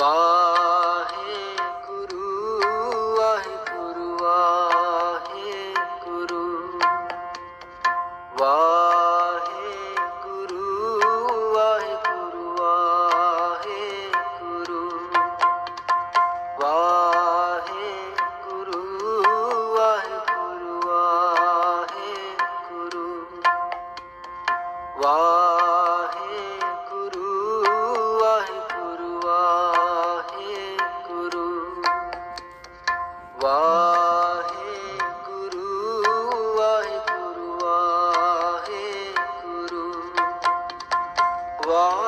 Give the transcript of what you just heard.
Waheguru Waheguru Waheguru. Waheguru Wow.